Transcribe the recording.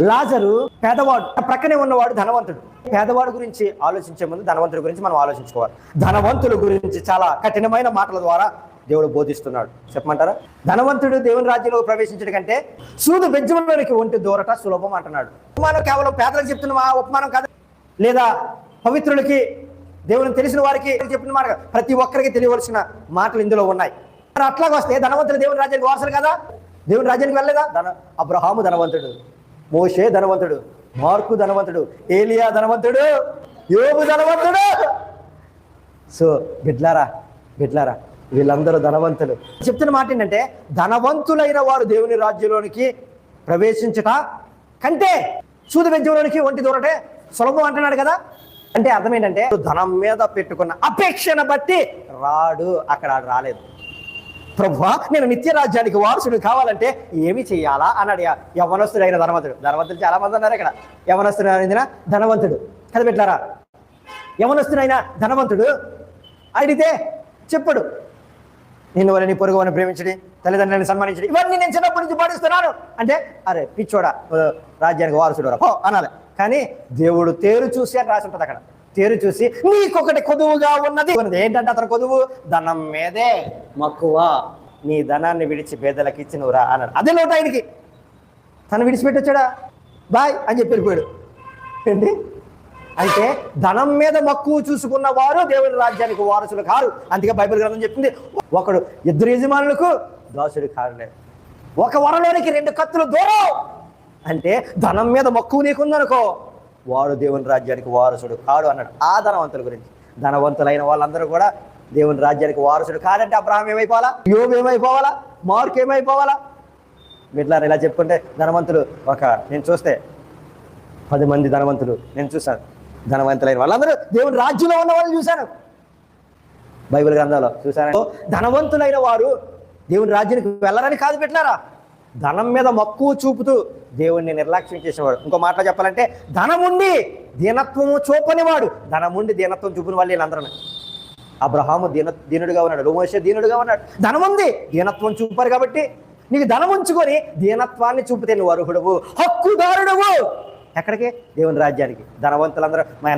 లాజరు పేదవాడు ప్రక్కనే ఉన్నవాడు ధనవంతుడు. పేదవాడు గురించి ఆలోచించే ముందు ధనవంతుడి గురించి మనం ఆలోచించుకోవాలి. ధనవంతుల గురించి చాలా కఠినమైన మాటల ద్వారా దేవుడు బోధిస్తున్నాడు. చెప్పమంటారా? ధనవంతుడు దేవుని రాజ్యంలో ప్రవేశించడం కంటే సూదు బెజ్జంలోనికి ఒంటి దూరట సులభం అంటున్నాడు. ఉపమానం కేవలం పేదలకు చెప్తున్న ఆ ఉపమానం కాదు. లేదా పవిత్రులకి దేవుని తెలిసిన వారికి చెప్పిన మాట ప్రతి ఒక్కరికి తెలియవలసిన మాటలు ఇందులో ఉన్నాయి. మరి వస్తే ధనవంతుడు దేవుని రాజ్యానికి వారసులు కదా? దేవుని రాజ్యానికి వెళ్ళలేదా? ధన అబ్రహాము ధనవంతుడు. మోషే ధనవంతుడు మార్కు ధనవంతుడు ఏలియా ధనవంతుడు యోగు ధనవంతుడు. సో బిడ్లారా బిడ్లారా వీళ్ళందరూ ధనవంతులు. చెప్తున్న మాట ఏంటంటే ధనవంతులైన వారు దేవుని రాజ్యంలోనికి ప్రవేశించట కంటే సూది వెంచంలోనికి ఒంటి దూరటే సులభం అంటున్నాడు కదా. అంటే అర్థం ఏంటంటే ధనం మీద పెట్టుకున్న అపేక్షను బట్టి రాడు అక్కడ రాలేదు. ప్రభువా నేను నిత్య రాజ్యానికి వారసుడు కావాలంటే ఏమి చేయాలా? అన్నాడు యవనస్తుడు అయిన ధనవంతుడు. ధనవంతుడు చాలా మంది ఉన్నారు ఇక్కడ. యవనస్తుడైన ధనవంతుడు. కదపెట్టారా యవనస్తుడైన ధనవంతుడు అడిగితే చెప్పడు నిన్ను వాళ్ళని పొరుగు వారిని ప్రేమించడి తల్లిదండ్రులను సన్మానించడి ఇవన్నీ నేను చిన్నప్పటి నుంచి పాటిస్తున్నాను. అంటే అరే పిచ్చోడా రాజ్యానికి వారసుడు రా, పో అనాలి. కానీ దేవుడు తేరు చూసి అని రాసి ఉంటుంది అక్కడ. తేరు చూసి నీకొకటి కొదువుగా ఉన్నది. ఏంటంటే అతను కొదువు? ధనం మీదే. మక్కువ నీ ధనాన్ని విడిచి పేదలకు ఇచ్చి నువ్వు రా అన్నాడు. అదే లోటు ఆయనకి. తను విడిచిపెట్టొచ్చాడా? బాయ్ అని చెప్పి వెళ్ళిపోయాడు. ఏంటి? అంటే ధనం మీద మక్కువ చూసుకున్న వారు దేవుని రాజ్యానికి వారసులు కారు. అందుకే బైబిల్ గ్రంథం చెప్తుంది ఒకడు ఇద్దరు యజమానులకు దాసుడు కారులే. ఒక వరలోనికి రెండు కత్తులు దూరం. అంటే ధనం మీద మక్కువ నీకుందనుకో వాడు దేవుని రాజ్యానికి వారసుడు కాడు అన్నాడు. ఆ ధనవంతుల గురించి. ధనవంతులైన వాళ్ళందరూ కూడా దేవుని రాజ్యానికి వారసుడు కాదంటే అబ్రహం ఏమైపోవాలా? యోబు ఏమైపోవాలా? మార్క్ ఏమైపోవాలా? బిడ్లారా ఇలా చెప్పుకుంటే ధనవంతులు ఒక నేను చూస్తే పది మంది ధనవంతులు నేను చూశాను. ధనవంతులైన వాళ్ళందరూ దేవుని రాజ్యంలో ఉన్న వాళ్ళని చూశాను. బైబిల్ గ్రంథంలో చూశాను. ధనవంతులైన వారు దేవుని రాజ్యానికి వెళ్ళరని కాదు పెట్టినారా? ధనం మీద మక్కువ చూపుతూ దేవుణ్ణి నిర్లక్ష్యం చేసేవాడు. ఇంకో మాట చెప్పాలంటే ధనముండి దీనత్వము చూపనివాడు. ధనముండి దీనత్వం చూపిన వాళ్ళు వీళ్ళందరూ. అబ్రహాము దీన దీనుడుగా ఉన్నాడు. రోమోష దీనుడుగా ఉన్నాడు. ధనం ఉంది దీనత్వం చూపారు కాబట్టి నీకు ధనం ఉంచుకొని దీనత్వాన్ని చూపితే నువ్వు అర్హుడవు హక్కుదారుడవు. ఎక్కడికి? దేవుని రాజ్యానికి. ధనవంతులందరూ మా